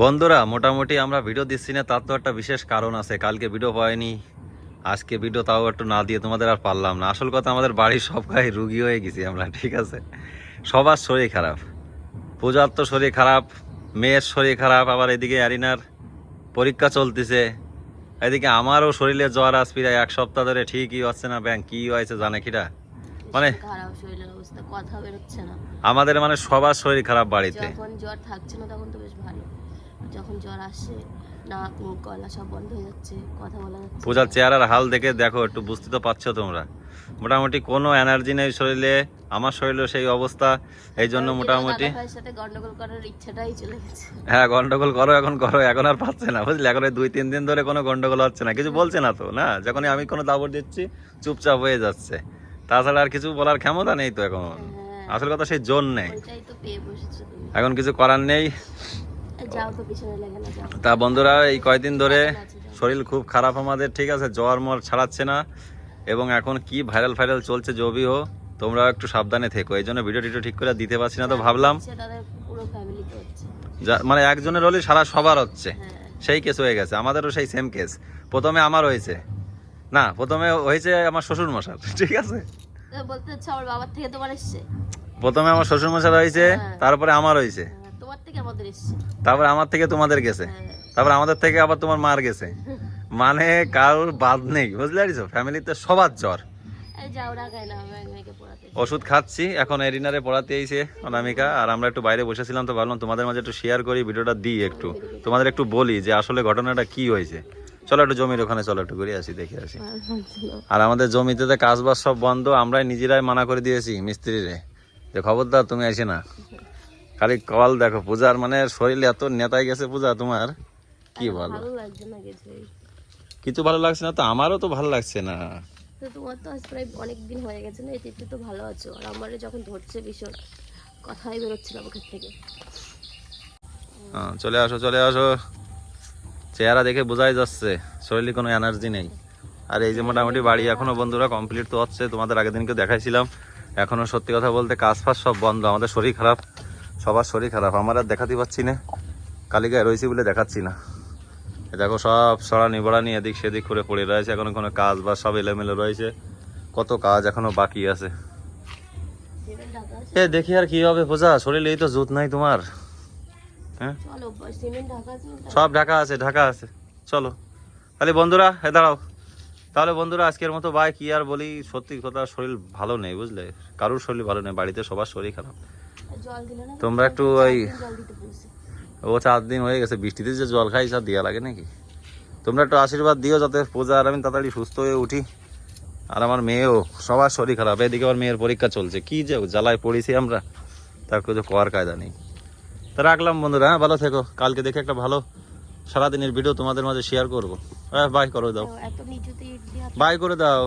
বন্ধুরা মোটামুটি আমরা ভিডিও দিচ্ছি না তার তো একটা বিশেষ কারণ আছে। কালকে ভিডিও পাইনি আজকে ভিডিও তাও একটু না দিয়ে তোমাদের আর পারলাম না। আসল কথা আমাদের বাড়ির সব গায়ে রুগী হয়ে গেছি আমরা ঠিক আছে? সবার শরীর খারাপ। পূজার তো শরীর খারাপ মেয়ের শরীর খারাপ আবার এদিকে অ্যারিনার পরীক্ষা চলতেছে। এদিকে আমারও শরীরে জ্বর আসপিরা এক সপ্তাহ ধরে ঠিকই হচ্ছে না ব্যাংক কি হয়েছে জানে কিটা? মানে আমাদের মানে সবার শরীর খারাপ বাড়িতে। যখন জ্বর থাকছে না তখন তো বেশ ভালো। যখন জ্বর আসে নাক মুখ গলা সব বন্ধ হয়ে যাচ্ছে কথা বলা যাচ্ছে পূজার চেহারার হাল দেখে দেখো একটু বুঝতে তো পারছ তোমরা। মোটামুটি কোনো এনার্জি নেই শরীরে আমার শরীরে সেই অবস্থা এই জন্য মোটামুটি হ্যাঁ গন্ডগোল করো এখন করো এখন আর পাচ্ছে না বুঝলি? এখন দুই তিন দিন ধরে কোনো গন্ডগোল হচ্ছে না কিছু বলছে না তো না? যখনই আমি কোনো দাবর দিচ্ছি চুপচাপ হয়ে যাচ্ছে। তাছাড়া আর কিছু বলার ক্ষমতা নেই তো এখন। হ্যাঁ। আসল কথা সেই জোর নেই। এখন কিছু করার নেই। তো বন্ধুরা এই কয়দিন ধরে। শরীর খুব খারাপ আমাদের ঠিক আছে? জ্বর মর ছাড়াচ্ছে না। এবং এখন কি ভাইরাল ফাইরাল চলছে জবি হো তোমরা একটু সাবধানে থেকো। এই জন্য ভিডিও টিডিও ঠিক করে দিতে পারছি না তো ভাবলাম। হচ্ছে তাদের পুরো ফ্যামিলিতে হচ্ছে। যা- মানে একজনের হলে সারা সবার হচ্ছে। হ্যাঁ। সেই কেস হয়ে গেছে আমাদেরও সেই সেম কেস প্রথমে আমার হয়েছে। না প্রথমে হয়েছে আমার শ্বশুর মশার ঠিক আছে? প্রথমে আমার শ্বশুর মশার হয়েছে হ্যাঁ। তারপরে আমার হয়েছে। হ্যাঁ, থেকে আমাদের এসছে। তারপরে আমার থেকে তোমাদের গেছে। হ্যাঁ। তারপর আমাদের থেকে আবার তোমার মার গেছে। মানে কারোর বাদ নেই বুঝতে পারিস ফ্যামিলিতে সবার জ্বর। ওষুধ খাচ্ছি এখন এরিনারে পড়াতে এসে অনামিকা। আর আমরা একটু বাইরে বসেছিলাম তো ভাবলাম তোমাদের মাঝে একটু শেয়ার করি ভিডিওটা দিই একটু। তোমাদের একটু বলি যে আসলে ঘটনাটা কি হয়েছে। চলো একটু জমির ওখানে চলো একটু ঘুরে আসি দেখে আসি। আর আর আমাদের জমিতে তো কাজবাজ সব বন্ধ আমরাই নিজেরাই মানা করে দিয়েছি মিস্ত্রিরে। যে খবরদার তুমি আসে না। খালি কল দেখো পূজার মানে শরীর এত নেতায় গেছে পূজা তোমার। কি বলো? ভালো লাগছে কিছু। ভালো লাগছে না তো? আমারও তো ভালো লাগছে না। তোমার তো আজ প্রায় অনেক দিন হয়ে গেছে না? এতে একটু তো ভালো আছো। আর আমার যখন ধরছে ভীষণ কথাই বেরোচ্ছে না মুখের থেকে। হ্যাঁ, চলে আসো চলে আসো। চেহারা দেখে বোঝাই যাচ্ছে শরীরে কোনো এনার্জি নেই। আর এই যে মোটামুটি বাড়ি এখনও বন্ধুরা কমপ্লিট তো হচ্ছে। তোমাদের আগের দিনকে দেখাইছিলাম। এখনও সত্যি কথা বলতে কাজ ফাজ সব বন্ধ। আমাদের শরীর খারাপ। সবার শরীর খারাপ আমার আর দেখাতে পাচ্ছি না। কালিকায় রয়েছি বলে দেখাচ্ছি না। এ দেখো সব সরা নিবড়া নিয়ে এদিক সেদিক করে পড়ে রয়েছে এখনও কোনো কাজ বা সব এলোমেলো রয়েছে। কত কাজ এখনও বাকি আছে। এ দেখি আর কি হবে বোঝা শরীরে এই তো জুত নাই তোমার। হ্যাঁ? সব ঢাকা আছে ঢাকা আছে। চলো। তাহলে বন্ধুরা এ দাঁড়াও। তাহলে বন্ধুরা আজকের মতো ভাই কি আর বলি? সত্যি কথা শরীর ভালো নেই বুঝলে? কারোর শরীর ভালো নেই বাড়িতে সবার শরীর খারাপ। তোমরা একটু ওই ও চার দিন হয়ে গেছে বৃষ্টিতে যে জল খাই সব দেওয়া লাগে নাকি? তোমরা একটু আশীর্বাদ দিও যাতে পূজা আর আমি তাড়াতাড়ি সুস্থ হয়ে উঠি। আর আমার মেয়েও সবার শরীর খারাপ এদিকে আমার মেয়ের পরীক্ষা চলছে। কি যে জ্বালায় পড়েছি আমরা তার কিছু কোয়ার কায়দা নেই। তা রাখলাম বন্ধুরা হ্যাঁ ভালো থেকো। কালকে দেখে একটা ভালো সারাদিনের ভিডিও তোমাদের মাঝে শেয়ার করব। হ্যাঁ বাই করে দাও। বাই করে দাও।